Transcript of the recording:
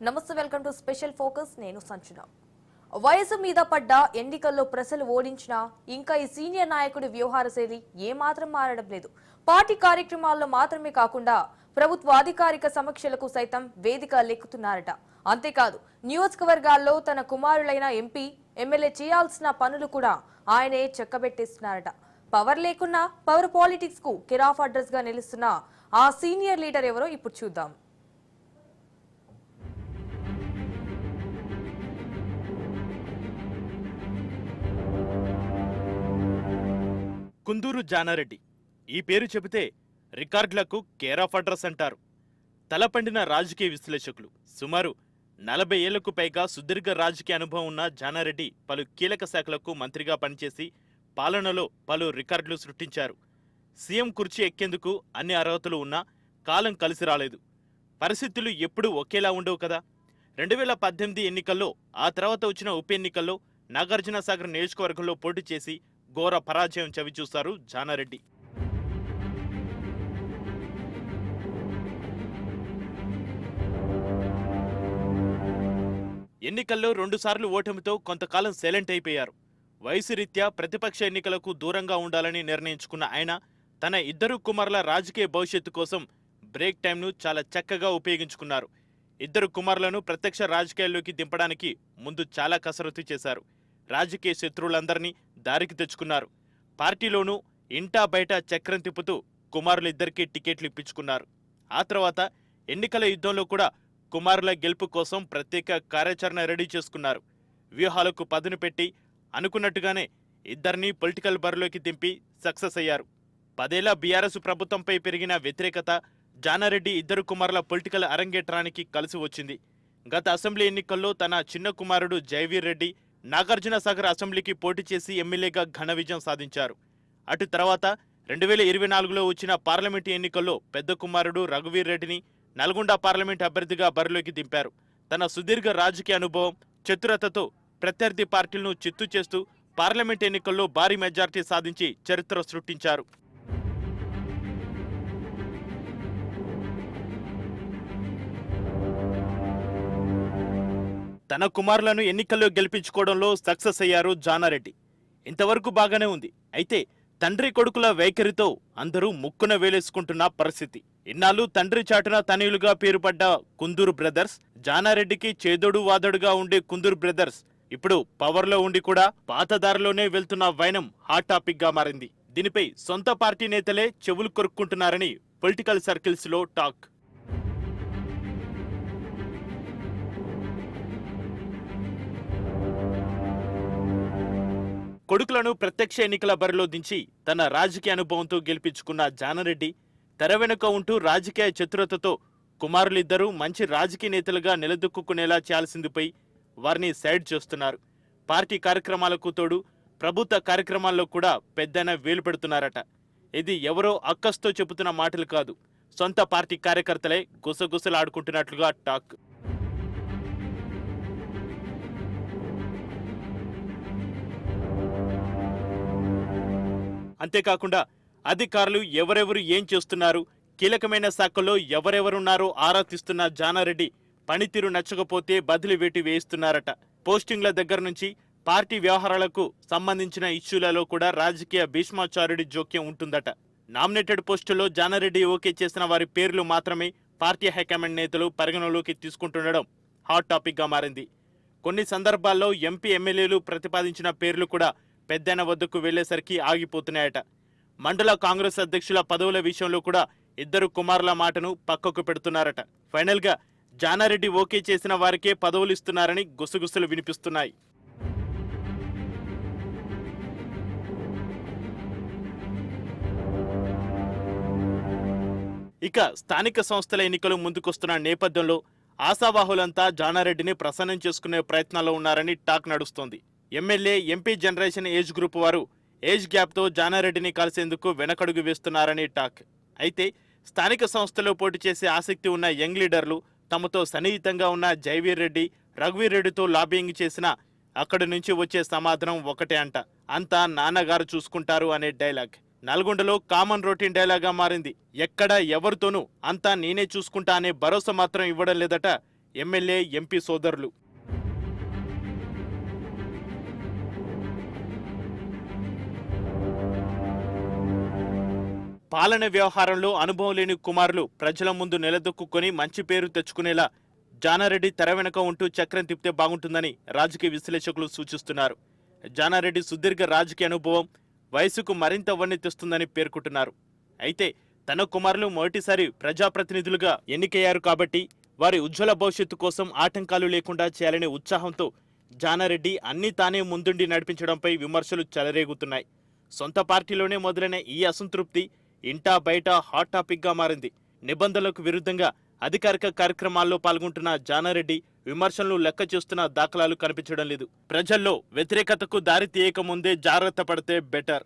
నమస్తే welcome to special focus. నేను సంచున. వయసు మీద పడ్డ ఎన్నికల్లో ప్రజలు ఓడించినా ఇంకా ఈ సీనియర్ నాయకుడి వ్యవహార శైలి ఏమాత్రం మారడం లేదు. పార్టీ కార్యక్రమాల్లో మాత్రమే కాకుండా ప్రభుత్వ అధికారిక సమీక్షలకు సైతం వేదిక లెక్కుతున్నారట. అంతేకాదు నియోజకవర్గాల్లో తన కుమారులైన ఎంపీ ఎమ్మెల్యే చేయాల్సిన పనులు కూడా ఆయనే చెక్కబెట్టేస్తున్నారట. పవర్ లేకున్నా పవర్ పాలిటిక్స్కు కిరాఫ్ అడ్రస్గా నిలుస్తున్న ఆ సీనియర్ లీడర్ ఎవరో ఇప్పుడు చూద్దాం. కుందూరు జానారెడ్డి. ఈ పేరు చెబితే రికార్డులకు కేర్ ఆఫ్ అడ్రస్ అంటారు. తలపండిన రాజకీయ విశ్లేషకులు. సుమారు నలభై ఏళ్ళకు పైగా సుదీర్ఘ రాజకీయ అనుభవం ఉన్న జానారెడ్డి పలు కీలక శాఖలకు మంత్రిగా పనిచేసి పాలనలో పలు రికార్డులు సృష్టించారు. సీఎం కుర్చీ ఎక్కేందుకు అన్ని అర్హతలు ఉన్నా కాలం కలిసి రాలేదు. పరిస్థితులు ఎప్పుడూ ఒకేలా ఉండవు కదా. రెండు వేల పద్దెనిమిది ఎన్నికల్లో ఆ తర్వాత వచ్చిన ఉప ఎన్నికల్లో నాగార్జునసాగర్ నియోజకవర్గంలో పోటీ చేసి ఘోర పరాజయం చవిచూస్తారు జానారెడ్డి. ఎన్నికల్లో రెండుసార్లు ఓటమితో కొంతకాలం సైలెంట్ అయిపోయారు. వయసు రీత్యా ప్రతిపక్ష ఎన్నికలకు దూరంగా ఉండాలని నిర్ణయించుకున్న ఆయన తన ఇద్దరు కుమారుల రాజకీయ భవిష్యత్తు కోసం బ్రేక్ టైంను చాలా చక్కగా ఉపయోగించుకున్నారు. ఇద్దరు కుమారులను ప్రత్యక్ష రాజకీయాల్లోకి దింపడానికి ముందు చాలా కసరత్తు చేశారు. రాజకీయ శత్రువులందరినీ దారికి తెచ్చుకున్నారు. పార్టీలోనూ ఇంటా బయట చక్రం తిప్పుతూ కుమారులిద్దరికీ టికెట్లు ఇప్పించుకున్నారు. ఆ తర్వాత ఎన్నికల యుద్ధంలో కూడా కుమారుల గెలుపు కోసం ప్రత్యేక కార్యాచరణ రెడీ చేసుకున్నారు. వ్యూహాలకు పదును పెట్టి అనుకున్నట్టుగానే ఇద్దరిని పొలిటికల్ బరిలోకి దింపి సక్సెస్ అయ్యారు. పదేళ్ళ బీఆర్ఎస్ ప్రభుత్వంపై పెరిగిన వ్యతిరేకత జానారెడ్డి ఇద్దరు కుమారుల పొలిటికల్ అరంగేట్రానికి కలిసి వచ్చింది. గత అసెంబ్లీ ఎన్నికల్లో తన చిన్న కుమారుడు జైవీర్ రెడ్డి నాగార్జున సాగర్ అసెంబ్లీకి పోటీ చేసి ఎమ్మెల్యేగా ఘన విజయం సాధించారు. అటు తర్వాత రెండు వేల ఇరవై నాలుగులో వచ్చిన పార్లమెంటు ఎన్నికల్లో పెద్ద కుమారుడు రఘువీర్ రెడ్డిని నల్గొండ పార్లమెంట్ అభ్యర్థిగా బరిలోకి దింపారు. తన సుదీర్ఘ రాజకీయ అనుభవం చతురతతో ప్రత్యర్థి పార్టీలను చిత్తు చేస్తూ పార్లమెంట్ ఎన్నికల్లో భారీ మెజార్టీ సాధించి చరిత్ర సృష్టించారు. తన కుమారులను ఎన్నికల్లో గెలిపించుకోవడంలో సక్సెస్ అయ్యారు జానారెడ్డి. ఇంతవరకు బాగానే ఉంది. అయితే తండ్రి కొడుకుల వైఖరితో అందరూ ముక్కున వేలేసుకుంటున్న పరిస్థితి. ఇన్నాళ్ళు తండ్రి చాటున తనయులుగా పేరుపడ్డ కుందూరు బ్రదర్స్ జానారెడ్డికి చేదోడు వాదోడుగా ఉండే కుందూరు బ్రదర్స్ ఇప్పుడు పవర్లో ఉండి కూడా పాతదారిలోనే వెళ్తున్న వైనం హాట్ టాపిక్గా మారింది. దీనిపై సొంత పార్టీ నేతలే చెవులు కొరుక్కుంటున్నారని పొలిటికల్ సర్కిల్స్లో టాక్. కొడుకులను ప్రత్యక్ష ఎన్నికల బరిలో దించి తన రాజకీయ అనుభవంతో గెలిపించుకున్న జానరెడ్డి తెర వెనుక ఉంటూ రాజకీయ చతురతతో కుమారులిద్దరూ మంచి రాజకీయ నేతలుగా నిలదొక్కునేలా చేయాల్సిందిపై వారిని సైడ్ చేస్తున్నారు. పార్టీ కార్యక్రమాలకు తోడు ప్రభుత్వ కార్యక్రమాల్లో కూడా పెద్దన వేలు పెడుతున్నారట. ఇది ఎవరో అక్కస్తో చెబుతున్న మాటలు కాదు. సొంత పార్టీ కార్యకర్తలే గుసగుసలాడుకుంటున్నట్లుగా టాక్. అంతేకాకుండా అధికారులు ఎవరెవరు ఏం చేస్తున్నారు కీలకమైన శాఖల్లో ఎవరెవరున్నారో ఆరా తీస్తున్న జానారెడ్డి పనితీరు నచ్చకపోతే బదిలీ వేటి వేయిస్తున్నారట. పోస్టింగ్ల దగ్గర నుంచి పార్టీ వ్యవహారాలకు సంబంధించిన ఇష్యూలలో కూడా రాజకీయ భీష్మాచార్యుడి జోక్యం ఉంటుందట. నామినేటెడ్ పోస్టుల్లో జానారెడ్డి ఓకే చేసిన వారి పేర్లు మాత్రమే పార్టీ హైకమాండ్ నేతలు పరిగణలోకి తీసుకుంటుండడం హాట్ టాపిక్గా మారింది. కొన్ని సందర్భాల్లో ఎంపీ ఎమ్మెల్యేలు ప్రతిపాదించిన పేర్లు కూడా పెద్దన వద్దకు వెళ్ళేసరికి ఆగిపోతున్నాయట. మండల కాంగ్రెస్ అధ్యక్షుల పదవుల విషయంలో కూడా ఇద్దరు కుమారుల మాటను పక్కకు పెడుతున్నారట. ఫైనల్గా జానారెడ్డి ఓకే చేసిన వారికే పదవులు ఇస్తున్నారని గుసగుసలు వినిపిస్తున్నాయి. ఇక స్థానిక సంస్థల ఎన్నికలు ముందుకొస్తున్న నేపథ్యంలో ఆశావాహులంతా జానారెడ్డిని ప్రసన్నం చేసుకునే ప్రయత్నాల్లో ఉన్నారని టాక్ నడుస్తోంది. MLA MP generation age group వారు ఏజ్ గ్యాప్తో జానారెడ్డిని కలిసేందుకు వెనకడుగు వేస్తున్నారని టాక్. అయితే స్థానిక సంస్థలో పోటీ చేసే ఆసక్తి ఉన్న యంగ్ లీడర్లు తమతో సన్నిహితంగా ఉన్న జైవీర్ రెడ్డి రఘువీర్ రెడ్డితో లాబింగ్ చేసిన అక్కడి నుంచి వచ్చే సమాధానం ఒకటే అంట. అంతా నాన్నగారు చూసుకుంటారు అనే డైలాగ్. నల్గొండలో కామన్ రొటీన్ డైలాగా మారింది. ఎక్కడ ఎవరితోనూ అంతా నేనే చూసుకుంటా అనే భరోసా మాత్రం ఇవ్వడం లేదట ఎమ్మెల్యే ఎంపీ సోదరులు. పాలన వ్యవహారంలో అనుభవం లేని కుమారులు ప్రజల ముందు నిలదొక్కుని మంచి పేరు తెచ్చుకునేలా జానారెడ్డి తెర వెనక ఉంటూ చక్రం తిప్పితే బాగుంటుందని రాజకీయ విశ్లేషకులు సూచిస్తున్నారు. జానారెడ్డి సుదీర్ఘ రాజకీయ అనుభవం వయసుకు మరింత వన్నె తెస్తుందని పేర్కొంటున్నారు. అయితే తన కుమారులు మొదటిసారి ప్రజాప్రతినిధులుగా ఎన్నికయ్యారు కాబట్టి వారి ఉజ్వల భవిష్యత్తు కోసం ఆటంకాలు లేకుండా చేయాలనే ఉత్సాహంతో జానారెడ్డి అన్ని తానే ముందుండి నడిపించడంపై విమర్శలు చెలరేగుతున్నాయి. సొంత పార్టీలోనే మొదలైన ఈ అసంతృప్తి ఇంటా బయట హాట్ టాపిక్గా మారింది. నిబంధనలకు విరుద్ధంగా అధికారిక కార్యక్రమాల్లో పాల్గొంటున్న జానారెడ్డి విమర్శలను లెక్క చేస్తున్న దాఖలాలు కనిపించడం లేదు. ప్రజల్లో వ్యతిరేకతకు దారి తీయక ముందే జాగ్రత్త పడితే బెటర్.